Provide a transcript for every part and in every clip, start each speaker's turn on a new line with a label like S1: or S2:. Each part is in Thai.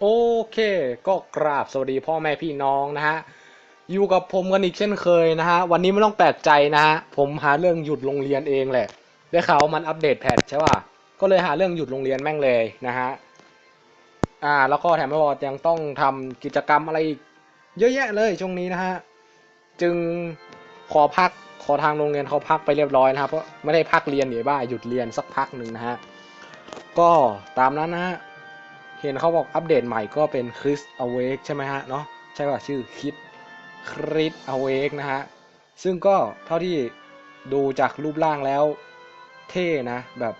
S1: โอเค ก็กราบสวัสดีพ่อแม่พี่น้องนะฮะ อยู่กับผมกันอีกเช่นเคยนะฮะ วันนี้ไม่ต้องแปลกใจนะฮะ ผมหาเรื่องหยุดโรงเรียนเองแหละ ได้ข่าวมันอัปเดตแพทใช่ป่ะ ก็เลยหาเรื่องหยุดโรงเรียนแม่งเลยนะฮะ อ่า แล้วก็แถมไม่พอยังต้องทำกิจกรรมอะไรอีกเยอะแยะเลยช่วงนี้นะฮะ จึงขอพักขอทางโรงเรียนเขาพักไปเรียบร้อยนะครับเพราะไม่ได้พักเรียนเดี๋ยวบ้าหยุดเรียนสักพักหนึ่งนะฮะ ก็ตามนั้นนะฮะ เห็นเขาบอกอัปเดตใหม่ก็เป็น Chris Awake ใช่ไหมฮะ เนาะใช่ป่ะชื่อ Chris Chris Awake นะฮะ ซึ่งก็เท่าที่ดูจากรูปร่างแล้วเท่นะ แบบ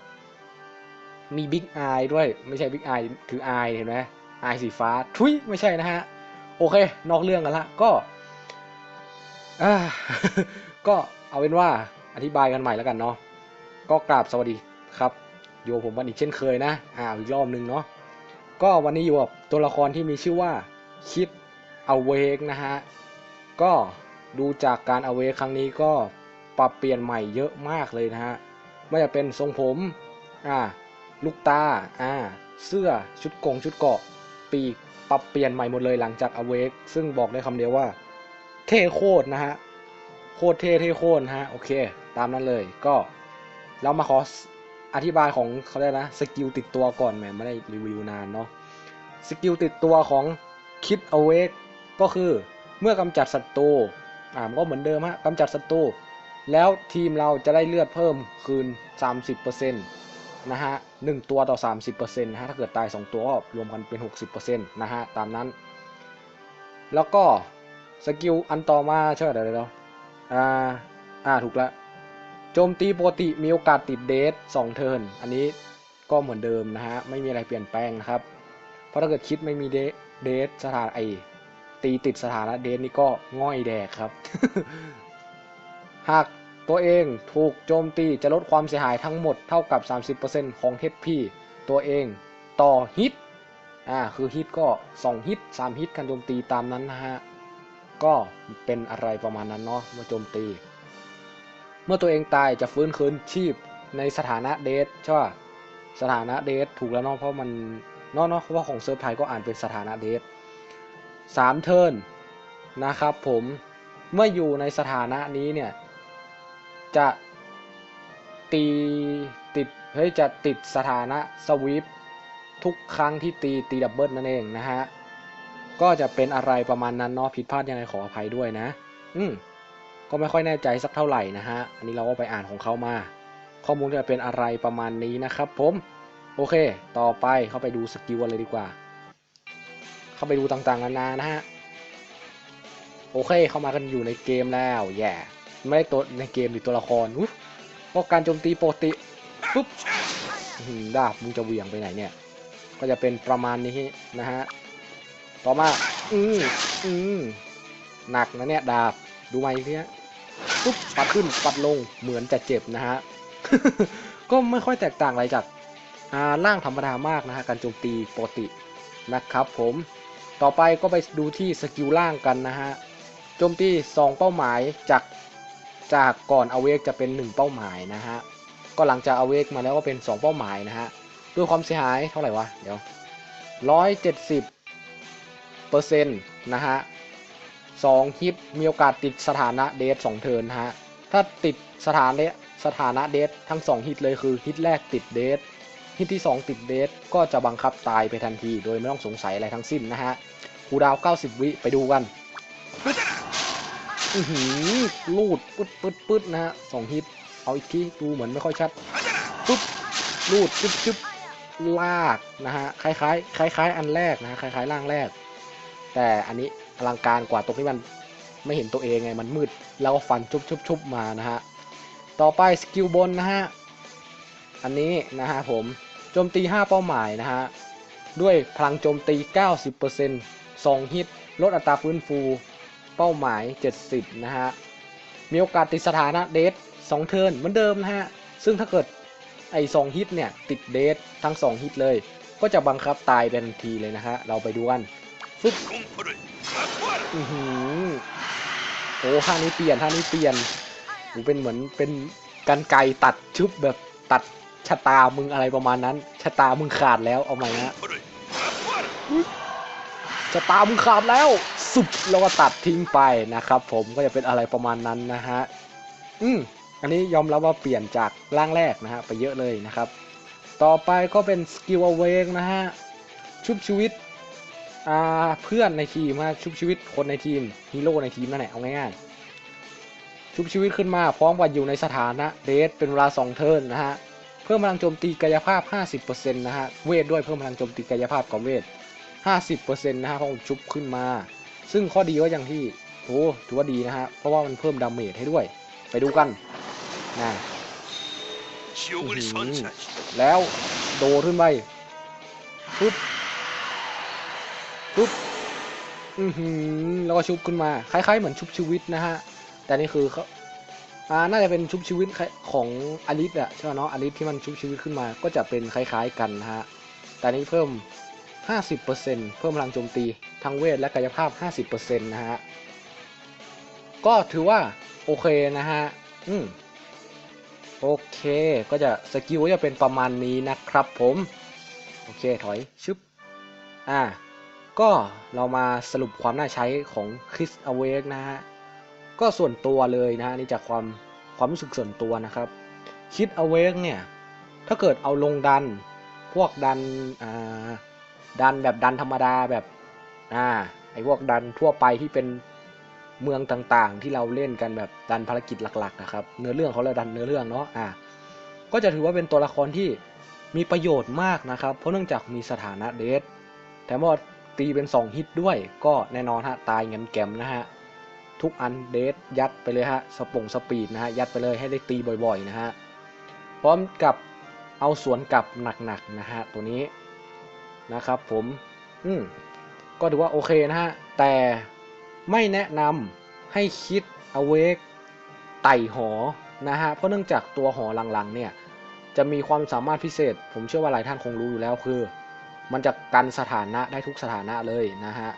S1: มีบิ๊กไอด้วยไม่ใช่บิ๊กไอคือไอเห็นไหมไอสีฟ้า ทุยไม่ใช่นะฮะ โอเค นอกเรื่องกันละก็อ่าก็เอาเป็นว่าอธิบายกันใหม่แล้วกันเนาะก็กราบสวัสดีครับ อยู่กับผมกันอีกเช่นเคยนะอ่าอีกรอบนึงเนาะก็วันนี้อยู่กับตัวละครที่มีชื่อว่าคิดอเวกนะฮะก็ดูจากการอเวกครั้งนี้ก็ปรับเปลี่ยนใหม่เยอะมากเลยนะฮะไม่ว่าจะเป็นทรงผมอ่าลูกตาอ่าเสื้อชุดกงชุดเกาะปีกปรับเปลี่ยนใหม่หมดเลยหลังจากอเวกซึ่งบอกได้คำเดียวว่า เท่โคตรนะฮะโคตรเท่เท่โคตรฮะโอเค ตามนั้นเลยก็ เรามาขอ อธิบายของเขาได้นะสกิลติดตัวก่อนแหมไม่ได้รีวิวนานเนาะสกิลติดตัวของคิดเอาเวกก็คือเมื่อกำจัดศัตรูอ่ามันก็เหมือนเดิมฮะกำจัดศัตรูแล้วทีมเราจะได้เลือดเพิ่มคืน 30%นะฮะหนึ่งตัวต่อ 30%นะฮะถ้าเกิดตาย 2 ตัวก็รวมกันเป็น 60%นะฮะตามนั้น แล้วก็สกิลอันต่อมาใช่ไหมเดี๋ยวเดี๋ยวอ่าอ่าถูกแล้ว โจมตีปกติมีโอกาสติดเดท2เทิร์นอันนี้ก็เหมือนเดิมนะฮะ ไม่มีอะไรเปลี่ยนแปลงนะครับ เพราะถ้าเกิดคิดไม่มีเดทสถานไอตีติดสถานะเดทนี่ก็ง่อยแดกครับ หากตัวเองถูกโจมตีจะลดความเสียหายทั้งหมดเท่ากับ 30%ของ HP ตัวเองต่อฮิต อ่า คือฮิตก็ 2 ฮิต 3 ฮิตการโจมตีตามนั้นนะฮะ ก็เป็นอะไรประมาณนั้นเนาะเมื่อโจมตี เมื่อตัวเองตายจะฟื้นคืนชีพในสถานะเดทใช่ป่ะสถานะเดทถูกแล้วเนาะเพราะมันเนาะเนาะเพราะของเซิร์ฟไทยก็อ่านเป็นสถานะเดทสามเทิร์นนะครับผมเมื่ออยู่ในสถานะนี้เนี่ยจะตีติดเฮ้ยจะติดสถานะสวีปทุกครั้งที่ตีตีดับเบิลนั่นเองนะฮะก็จะเป็นอะไรประมาณนั้นเนาะผิดพลาดยังไงขออภัยด้วยนะ อืม ก็ไม่ค่อยแน่ใจสักเท่าไหร่นะฮะ อันนี้เราก็ไปอ่านของเขามา ข้อมูลจะเป็นอะไรประมาณนี้นะครับผม โอเค ต่อไปเข้าไปดูสกิลอะไรดีกว่า เข้าไปดูต่างๆนานานะฮะ โอเค เข้ามากันอยู่ในเกมแล้ว แย่ไม่ได้ตัวในเกมหรือตัวละครอุ๊ยก็การโจมตีปกติ ปุ๊บดาบมึงจะเหวี่ยงไปไหนเนี่ย ก็จะเป็นประมาณนี้นะฮะ ต่อมา อืมอืมหนักนะเนี่ยดาบ ดูมาอีกทีฮะปุ๊บปัดขึ้นปัดลงเหมือนจะเจ็บนะฮะ ก็ไม่ค่อยแตกต่างอะไรจากอ่าร่างธรรมดามากนะฮะการโจมตีปกตินะครับผมต่อไปก็ไปดูที่สกิลล่างกันนะฮะโจมตี2เป้าหมายจากจากก่อนอเวกจะเป็น 1 เป้าหมายนะฮะก็หลังจากอเวกมาแล้วก็เป็น 2 เป้าหมายนะฮะด้วยความเสียหายเท่าไหร่วะเดี๋ยว170เปอร์เซ็นต์นะฮะ สองฮิตมีโอกาสติดสถานะเดทสองเทิร์นฮะ ถ้าติดสถานะสถานะเดททั้งสองฮิตเลยคือฮิตแรกติดเดทฮิตที่ 2 ติดเดทก็จะบังคับตายไปทันที โดยไม่ต้องสงสัยอะไรทั้งสิ้นนะฮะคูดาวน์90 วิไปดูกันอือหือลูดปึ๊ดปึ๊ดปึ๊ดนะฮะสองฮิต เอาอีกทีดูเหมือนไม่ค่อยชัดปึ๊บลูดจึ๊บจึ๊บลากนะฮะคล้ายคล้ายคล้ายๆ อันแรกนะฮะคล้ายๆร่างแรก แต่อันนี้ อลังการกว่าตรงที่มันไม่เห็นตัวเองไงมันมืด แล้วก็ฟันชุบชุบชุบมานะฮะ ต่อไปสกิลบนนะฮะ อันนี้นะฮะผมโจมตี 5 เป้าหมายนะฮะ ด้วยพลังโจมตี 90% 2 ฮิต ลดอัตราฟื้นฟู เป้าหมาย 70 นะฮะ มีโอกาสติดสถานะเดท2เทิร์นเหมือนเดิมนะฮะ ซึ่งถ้าเกิดไอ้2ฮิตเนี่ย ติดเดททั้ง 2 ฮิตเลย ก็จะบังคับตายเป็นทันทีเลยนะฮะ เราไปดูกัน ฟึ๊บอือหือโอ้ท่านี้เปลี่ยนท่านี้เปลี่ยนมันเป็นเหมือนเป็นกันไกตัดชุบแบบตัดชะตามึงอะไรประมาณนั้น ชะตามึงขาดแล้วเอาไหม่ะชะตามึงขาดแล้ว สุดแล้วก็ตัดทิ้งไปนะครับ ผมก็จะเป็นอะไรประมาณนั้นนะฮะอืมอันนี้ยอมรับว่าเปลี่ยนจากร่างแรกนะฮะไปเยอะเลยนะครับ ต่อไปก็เป็นสกิลเอเวงนะฮะชุบชีวิต เพื่อนในทีมฮะชุบชีวิตคนในทีมฮีโร่ในทีมนั่นแหละเอาง่ายๆชุบชีวิตขึ้นมาพร้อมกับอยู่ในสถานะเดทเป็นเวลา2เทิร์นนะฮะเพิ่มพลังโจมตีกายภาพ 50%นะฮะเวทด้วยเพิ่มพลังโจมตีกายภาพกับเวท 50%นะฮะพราะมชุบขึ้นมา ซึ่งข้อดีก็อย่างที่โอ้ถือว่าดีนะฮะเพราะว่ามันเพิ่มดาเมจให้ด้วย ไปดูกันนะแล้วโดขึ้นไปปุ๊บ ปุ๊บอือหือแล้วก็ชุบขึ้นมาคล้ายๆเหมือนชุบชีวิตนะฮะ แต่นี่คือเขาอ่าน่าจะเป็นชุบชีวิตของอลิสอะใช่ไหมเนาะอลิสที่มันชุบชีวิตขึ้นมา ก็จะเป็นคล้าย ๆกันนะฮะแต่นี้เพิ่ม 50%เพิ่มพลังโจมตีทั้งเวทและกายภาพ 50%นะฮะก็ถือว่าโอเคนะฮะอืมโอเค ก็จะสกิลก็จะเป็นประมาณนี้นะครับผม โอเค ถอย ชึบ อ่า ก็เรามาสรุปความน่าใช้ของคริสอเวกนะฮะ ก็ส่วนตัวเลยนะฮะนี่จากความความรู้สึกส่วนตัวนะครับคิดอเวกเนี่ย ถ้าเกิดเอาลงดัน พวกดันอ่าดันแบบดันธรรมดาแบบอ่าไอพวกดันทั่วไปที่เป็นเมืองต่างๆ ที่เราเล่นกันแบบดันภารกิจหลักๆนะครับ เนื้อเรื่องเขาเลยดันเนื้อเรื่องเนาะอ่าก็จะถือว่าเป็นตัวละครที่มีประโยชน์มากนะครับ เพราะเนื่องจากมีสถานะเดทแถมว่า ตีเป็น 2 ฮิตด้วย ก็แน่นอนฮะ ตายเงินแกมนะฮะ ทุกอันเดทยัดไปเลยฮะ สปงสปีดนะฮะ ยัดไปเลยให้ได้ตีบ่อยๆนะฮะ พร้อมกับเอาสวนกลับหนักๆนะฮะ ตัวนี้นะครับผม อืม ก็ถือว่าโอเคนะฮะ แต่ไม่แนะนำให้คิดเอาเวกไต่หอนะฮะ เพราะเนื่องจากตัวหอหลังๆเนี่ย จะมีความสามารถพิเศษ ผมเชื่อว่าหลายท่านคงรู้อยู่แล้วคือ มันจะกันสถานะได้ทุกสถานะเลยนะฮะ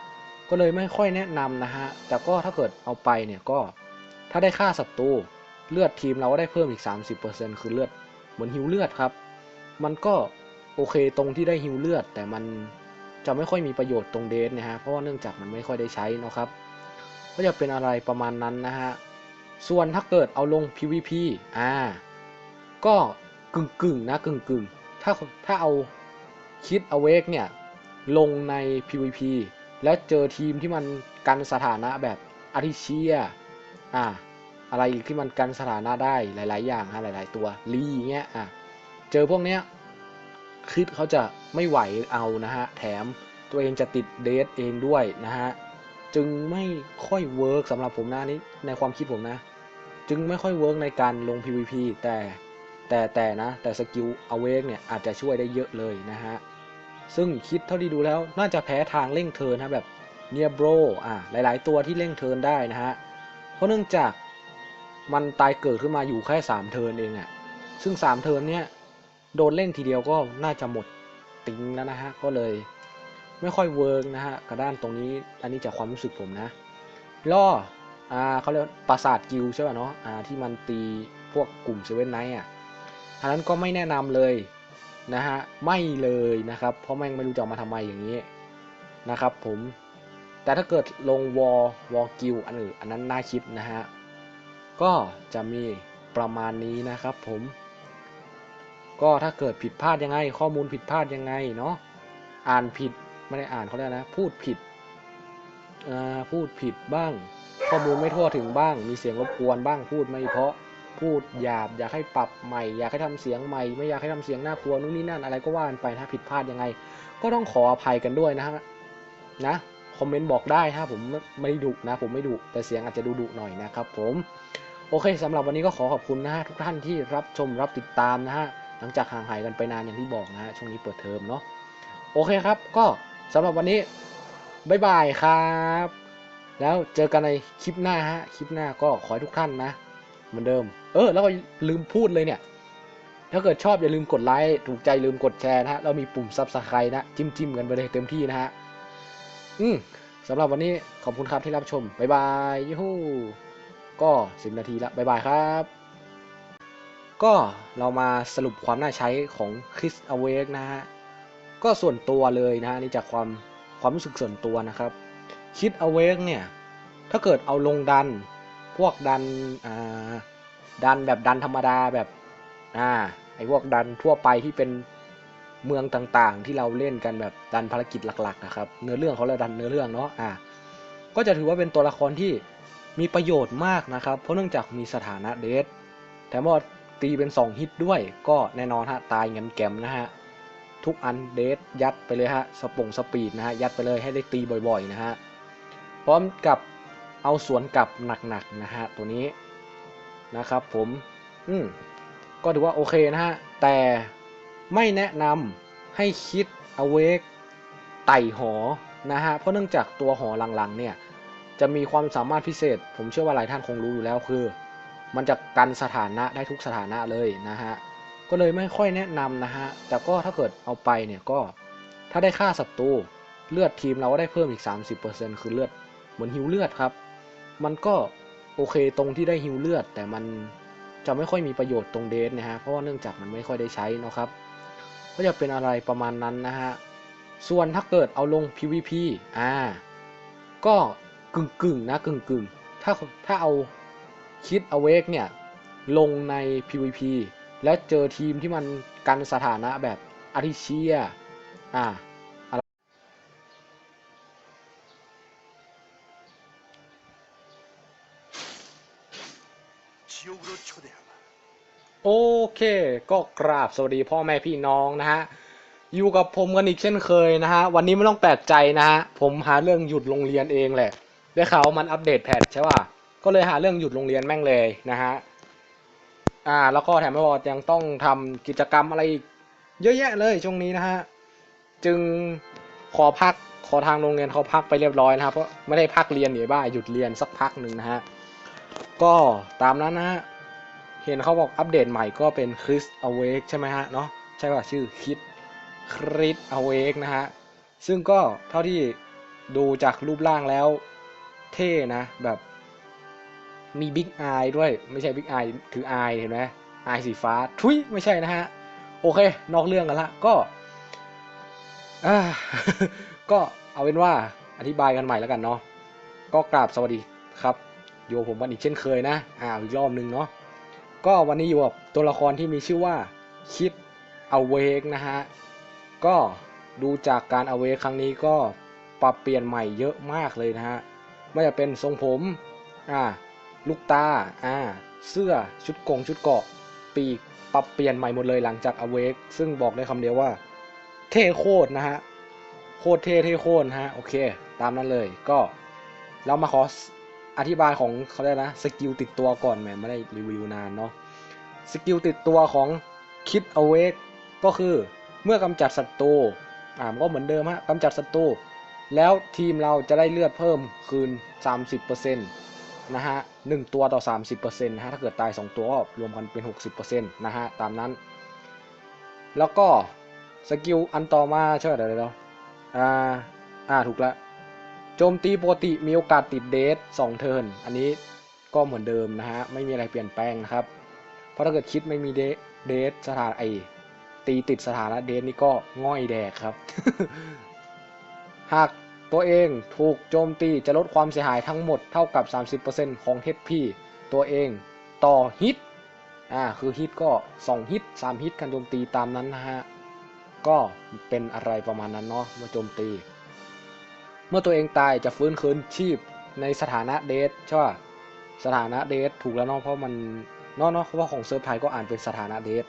S1: ก็เลยไม่ค่อยแนะนำนะฮะแต่ก็ถ้าเกิดเอาไปเนี่ยก็ถ้าได้ค่าศัตรูเลือดทีมเราก็ได้เพิ่มอีก 30%คือเลือดเหมือนฮิวเลือดครับ มันก็โอเคตรงที่ได้ฮิวเลือด แต่มันจะไม่ค่อยมีประโยชน์ตรงเดทนะฮะเพราะว่าเนื่องจากมันไม่ค่อยได้ใช้นะครับ ก็จะเป็นอะไรประมาณนั้นนะฮะส่วนถ้าเกิดเอาลง PVP อ่าก็กึ่งๆนะกึ่งๆถ้าถ้าเอา คิดเอาเวกเนี่ยลงใน PVP แล้วเจอทีมที่มันกันสถานะแบบอาริเชียอ่าอะไรอีกที่มันกันสถานะได้หลาย ๆ อย่างฮะหลาย ๆ ตัวลีเงี้ยอะเจอพวกเนี้ยคิดเขาจะไม่ไหวเอานะฮะแถมตัวเองจะติดเดทเองด้วยนะฮะจึงไม่ค่อยเวิร์กสำหรับผมนะนี่ในความคิดผมนะ จึงไม่ค่อยเวิร์กในการลง PVP แต่แต่แต่นะแต่สกิลอเวกเนี่ยอาจจะช่วยได้เยอะเลยนะฮะ ซึ่งคิดเท่าที่ดูแล้วน่าจะแพ้ทางเร่งเทินนะแบบเนียโบรอะหลาย ๆ ตัวที่เร่งเทินได้นะฮะ เพราะเนื่องจากมันตายเกิดขึ้นมาอยู่แค่ 3 เทินเองอะ่ะ ซึ่ง 3 เทินเนี่ยโดนเล่นทีเดียวก็น่าจะหมดติงแล้วนะฮะ ก็เลยไม่ค่อยเวิร์กนะฮะกระด้านตรงนี้อันนี้จากความรู้สึกผมนะล่ออ่าเขาเรียกปราสาทกิลใช่ป่ะเนาะอ่าที่มันตีพวกกลุ่มเซเว่นไนท์อะอันนั้นก็ไม่แนะนำเลย นะฮะไม่เลยนะครับ เพราะแม่งไม่รู้จะมาทำไมอย่างนี้นะครับ ผมแต่ถ้าเกิดลงวอลวอลกิลอันอื่นอันนั้นน่าคิดนะฮะก็จะมีประมาณนี้นะครับ ผม ก็ถ้าเกิดผิดพลาดยังไง ข้อมูลผิดพลาดยังไงเนาะอ่านผิดไม่ได้อ่านเขาเรียกนะ พูดผิดพูดผิดบ้าง ข้อมูลไม่ทั่วถึงบ้าง มีเสียงรบกวนบ้างพูดไม่เพาะ พูดหยาบอยากให้ปรับใหม่ อยากให้ทำเสียงใหม่ ไม่อยากให้ทำเสียงน่ากลัวนู่นนี่นั่นอะไรก็ว่ากันไปถ้าผิดพลาดยังไง ก็ต้องขออภัยกันด้วยนะฮะนะคอมเมนต์บอกได้ฮะผมไม่ไม่ดุนะ ผมไม่ดุแต่เสียงอาจจะดูดุหน่อยนะครับผมโอเคสำหรับวันนี้ก็ขอขอบคุณนะฮะทุกท่านที่รับชมรับติดตามนะฮะหลังจากห่างหายกันไปนานอย่างที่บอกนะฮะช่วงนี้เปิดเทอมเนาะโอเคครับ ก็สำหรับวันนี้บ๊ายบายครับ แล้วเจอกันในคลิปหน้าฮะคลิปหน้าก็ขอให้ทุกท่านนะ เหมือนเดิม เออ แล้วก็ลืมพูดเลยเนี่ย ถ้าเกิดชอบอย่าลืมกดไลค์ ถูกใจลืมกดแชร์นะฮะ เรามีปุ่มซับสไครต์นะ จิ้มจิ้มกันไปเลยเต็มที่นะฮะ อืมสำหรับวันนี้ขอบคุณครับที่รับชม บ๊ายบายยูฮูก็สิบนาทีละบ๊ายบายครับ ก็เรามาสรุปความน่าใช้ของคริสอเวกนะฮะ ก็ส่วนตัวเลยนะฮะนี่จากความความรู้สึกส่วนตัวนะครับคิดอเวกเนี่ย ถ้าเกิดเอาลงดัน พวกดันอ่าดันแบบดันธรรมดาแบบอ่าไอพวกดันทั่วไปที่เป็นเมืองต่างๆ ที่เราเล่นกันแบบดันภารกิจหลักๆนะครับเนื้อเรื่องเขาเลยดันเนื้อเรื่องเนาะอ่าก็จะถือว่าเป็นตัวละครที่มีประโยชน์มากนะครับ เพราะเนื่องจากมีสถานะเดทแถมว่าตีเป็น 2 ฮิตด้วย ก็แน่นอนฮะตายเงินแกมนะฮะทุกอันเดทยัดไปเลยฮะสปงสปีดนะฮะยัดไปเลยให้ได้ตีบ่อยๆนะฮะพร้อมกับ เอาสวนกลับหนักๆนะฮะตัวนี้นะครับผมอืมก็ถือว่าโอเคนะฮะ แต่ไม่แนะนำให้คิดเอาเวกไต่หอนะฮะเพราะเนื่องจากตัวหอหลังๆเนี่ยจะมีความสามารถพิเศษ ผมเชื่อว่าหลายท่านคงรู้อยู่แล้วคือ มันจะกันสถานะได้ทุกสถานะเลยนะฮะก็เลยไม่ค่อยแนะนำนะฮะแต่ก็ถ้าเกิดเอาไปเนี่ยก็ถ้าได้ค่าศัตรูเลือดทีมเราก็ได้เพิ่มอีก 30%คือเลือดเหมือนฮิวเลือดครับ มันก็โอเคตรงที่ได้ฮิวเลือด แต่มันจะไม่ค่อยมีประโยชน์ตรงเดทนะฮะ เพราะว่าเนื่องจากมันไม่ค่อยได้ใช้นะครับ ก็จะเป็นอะไรประมาณนั้นนะฮะ ส่วนถ้าเกิดเอาลง PVP อ่า ก็กึ่งกึ่งนะกึ่งกึ่งถ้าถ้าเอาคิดเอาเวกเนี่ย ลงใน PVP แล้วเจอทีมที่มันกันสถานะแบบอาริเชีย อ่า โอเค ก็กราบสวัสดีพ่อแม่พี่น้องนะฮะ อยู่กับผมกันอีกเช่นเคยนะฮะ วันนี้ไม่ต้องแปลกใจนะฮะ ผมหาเรื่องหยุดโรงเรียนเองแหละ ได้ข่าวว่ามันอัปเดตแพทใช่ป่ะ ก็เลยหาเรื่องหยุดโรงเรียนแม่งเลยนะฮะ อ่า แล้วก็แถมไม่พอยังต้องทำกิจกรรมอะไรอีกเยอะแยะเลยช่วงนี้นะฮะ จึงขอพัก ขอทางโรงเรียนเขาพักไปเรียบร้อยนะครับ เพราะไม่ได้พักเรียนหนีบ้าหยุดเรียนสักพักหนึ่งนะฮะ ก็ตามนั้นนะฮะ เห็นเขาบอกอัปเดตใหม่ก็เป็น Chris Awake ใช่ไหมฮะเนาะใช่ป่ะชื่อคิด Chris Awake นะฮะ ซึ่งก็เท่าที่ดูจากรูปร่างแล้วเท่นะแบบมีบิ๊กไอด้วยไม่ใช่บิ๊กไอายถือไอเห็นไหมไอสีฟ้าทุยไม่ใช่นะฮะ โอเค นอกเรื่องกันละก็อ่าก็เอาเป็นว่าอธิบายกันใหม่แล้วกันเนาะก็กราบสวัสดีครับอยู่กับผมกันอีกเช่นเคยนะ อ่าอีกรอบนึงเนาะ ก็วันนี้อยู่กับตัวละครที่มีชื่อว่าคิดอเวกนะฮะ ก็ดูจากการอเวกครั้งนี้ก็ปรับเปลี่ยนใหม่เยอะมากเลยนะฮะไม่ว่าจะเป็นทรงผมอ่าลูกตาอ่าเสื้อชุดกงชุดเกาะปีกปรับเปลี่ยนใหม่หมดเลยหลังจากอเวกซึ่งบอกได้คำเดียวว่า เท่โคตรนะฮะ โคตรเท่เท่โคตรฮะ โอเค ตามนั้นเลยก็ เรามาขอ อธิบายของเขาได้นะสกิลติดตัวก่อนแหมไม่ได้รีวิวนานเนาะสกิลติดตัวของคิดเอาเวกก็คือเมื่อกำจัดศัตรูอ่ามันก็เหมือนเดิมฮะกำจัดศัตรูแล้วทีมเราจะได้เลือดเพิ่มคืน 30%นะฮะหนึ่งตัวต่อ 30%นะฮะถ้าเกิดตาย 2 ตัวก็รวมกันเป็น 60%นะฮะตามนั้น แล้วก็สกิลอันต่อมาใช่ไหมเดี๋ยวเดี๋ยวอ่าอ่าถูกแล้ว โจมตีปกติมีโอกาสติดเดท2เทิร์นอันนี้ก็เหมือนเดิมนะฮะ ไม่มีอะไรเปลี่ยนแปลงนะครับ เพราะถ้าเกิดคิดไม่มีเดทสถานไอตีติดสถานะเดทนี่ก็ง่อยแดกครับ หากตัวเองถูกโจมตีจะลดความเสียหายทั้งหมดเท่ากับ 30%ของ HP ตัวเองต่อฮิต อ่า คือฮิตก็ 2 ฮิต 3 ฮิตการโจมตีตามนั้นนะฮะ ก็เป็นอะไรประมาณนั้นเนาะเมื่อโจมตี เมื่อตัวเองตายจะฟื้นคืนชีพในสถานะเดทใช่ป่ะสถานะเดทถูกแล้วเนาะเพราะมันเนาะเนาะเพราะของเซิร์ฟไทยก็อ่านเป็นสถานะเดท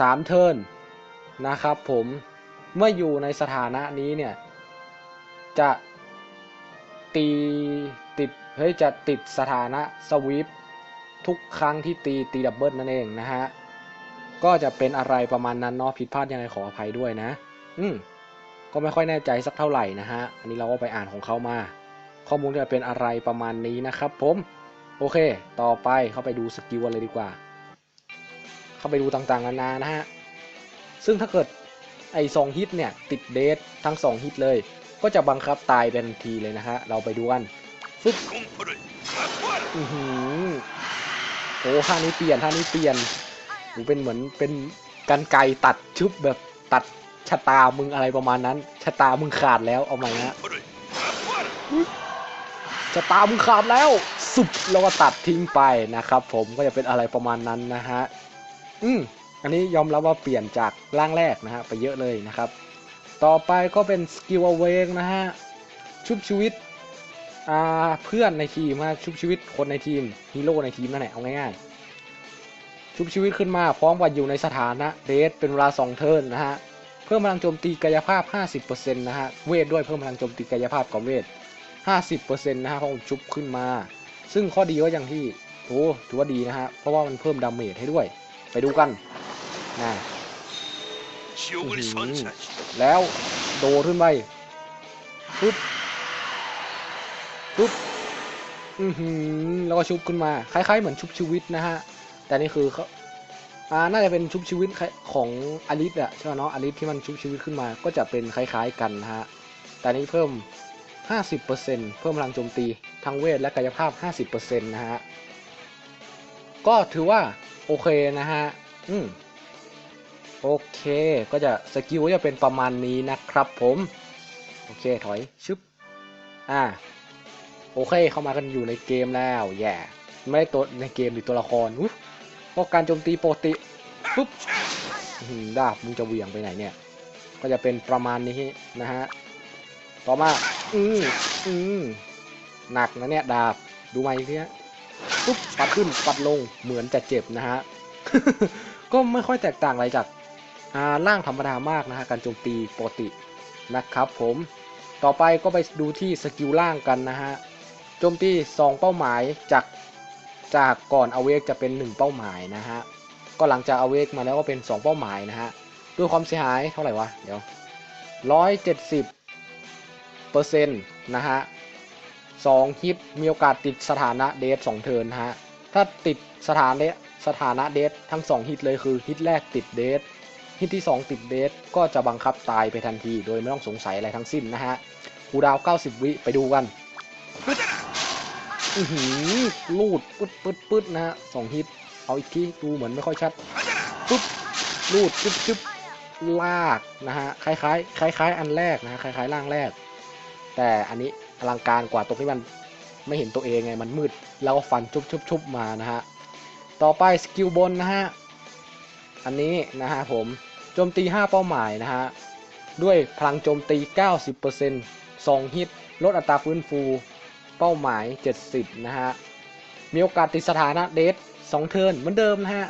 S1: สามเทิร์นนะครับผมเมื่ออยู่ในสถานะนี้เนี่ยจะตีติดเฮ้ยจะติดสถานะสวีปทุกครั้งที่ตีตีดับเบิลนั่นเองนะฮะก็จะเป็นอะไรประมาณนั้นเนาะผิดพลาดยังไงขออภัยด้วยนะ อืม ก็ไม่ค่อยแน่ใจสักเท่าไหร่นะฮะ อันนี้เราก็ไปอ่านของเขามา ข้อมูลจะเป็นอะไรประมาณนี้นะครับผม โอเค ต่อไปเข้าไปดูสกิลเลยดีกว่า เข้าไปดูต่างๆนานานะฮะ ซึ่งถ้าเกิดไอ้สองฮิตเนี่ย ติดเดททั้งสองฮิตเลย ก็จะบังคับตายเป็นทีเลยนะฮะ เราไปดูกันฟึบอือหือโอ้ท่านี้เปลี่ยนท่านี้เปลี่ยนหนูเป็นเหมือนเป็นกันไกตัดชุบแบบตัด ชะตามึงอะไรประมาณนั้น ชะตามึงขาดแล้วเอาไหม่ะชะตามึงขาดแล้ว สุดแล้วก็ตัดทิ้งไปนะครับ ผมก็จะเป็นอะไรประมาณนั้นนะฮะอืมอันนี้ยอมรับว่าเปลี่ยนจากร่างแรกนะฮะไปเยอะเลยนะครับ ต่อไปก็เป็นสกิลเวงนะฮะชุบชีวิตอ่าเพื่อนในทีมฮะชุบชีวิตคนในทีมฮีโร่ในทีมนั่นแหละเอาง่ายๆชุบชีวิตขึ้นมาพร้อมกับอยู่ในสถานะเดสเป็นเวลาสองเทิร์นนะฮะ เพิ่มพลังโจมตีกายภาพ 50%นะฮะเวทด้วยเพิ่มพลังโจมตีกายภาพกับเวท 50%นะฮะเพราะผมชุบขึ้นมา ซึ่งข้อดีก็อย่างที่โอ้ถือว่าดีนะฮะเพราะว่ามันเพิ่มดาเมจให้ด้วย ไปดูกันนะแล้วโดขึ้นไปปุ๊บปุ๊บอือหือแล้วก็ชุบขึ้นมา คล้ายๆเหมือนชุบชีวิตนะฮะ แต่นี่คือเอ่าน่าจะเป็นชุบชีวิตของอลิสอะใช่ไหมเนาะอลิสที่มันชุบชีวิตขึ้นมา ก็จะเป็นคล้ายๆกันนะฮะแต่นี้เพิ่ม 50%เพิ่มพลังโจมตีทั้งเวทและกายภาพ 50%นะฮะก็ถือว่าโอเคนะฮะอืมโอเค ก็จะสกิลจะเป็นประมาณนี้นะครับผม โอเค ถอยชึบ อ่า โอเค เข้ามากันอยู่ในเกมแล้ว แย่ไม่ได้ตัวในเกมหรือตัวละครอุ๊ ราะการโจมตีปกติปุ๊บดาบมึงจะเวียงไปไหนเนี่ย ก็จะเป็นประมาณนี้นะฮะ ต่อมา อืมอืมหนักนะเนี่ยดาบ ดูมาอีกทีฮะปุ๊บ ปัดขึ้น ปัดลง เหมือนจะเจ็บนะฮะ ก็ไม่ค่อยแตกต่างอะไรจากอ่าร่างธรรมดามากนะฮะ การโจมตีปกตินะครับผม ต่อไปก็ไปดูที่สกิลล่างกันนะฮะ โจมตี 2 เป้าหมายจาก จากก่อนอเวกจะเป็น 1 เป้าหมายนะฮะ ก็หลังจากอเวกมาแล้วก็เป็น 2 เป้าหมายนะฮะ ด้วยความเสียหายเท่าไหร่วะ เดี๋ยว170เปอร์เซ็นต์นะฮะ2ฮิตมีโอกาสติดสถานะเดท2เทิร์นฮะ ถ้าติดสถานะสถานะเดททั้ง 2 ฮิตเลยคือฮิตแรกติดเดทฮิตที่ 2 ติดเดทก็จะบังคับตายไปทันที โดยไม่ต้องสงสัยอะไรทั้งสิ้นนะฮะคูดาว 90 วิไปดูกัน อือหือลูดปึ๊ดปึ๊ดปึ๊ดนะฮะสองฮิต เอาอีกทีดูเหมือนไม่ค่อยชัดปึ๊บลูดจึ๊บจึ๊บลากนะฮะคล้ายคล้ายคล้ายๆอันแรกนะฮะคล้ายๆร่างแรก แต่อันนี้อลังการกว่าตรงที่มันไม่เห็นตัวเองไงมันมืดแล้วก็ฟันชุบชุบชุบมานะฮะต่อไปสกิลบนนะฮะอันนี้นะฮะผมโจมตี 5 เป้าหมายนะฮะด้วยพลังโจมตี 90% 2ฮิตลดอัตราฟื้นฟู เป้าหมาย 70 นะฮะ มีโอกาสติดสถานะเดท2เทิร์นเหมือนเดิมนะฮะ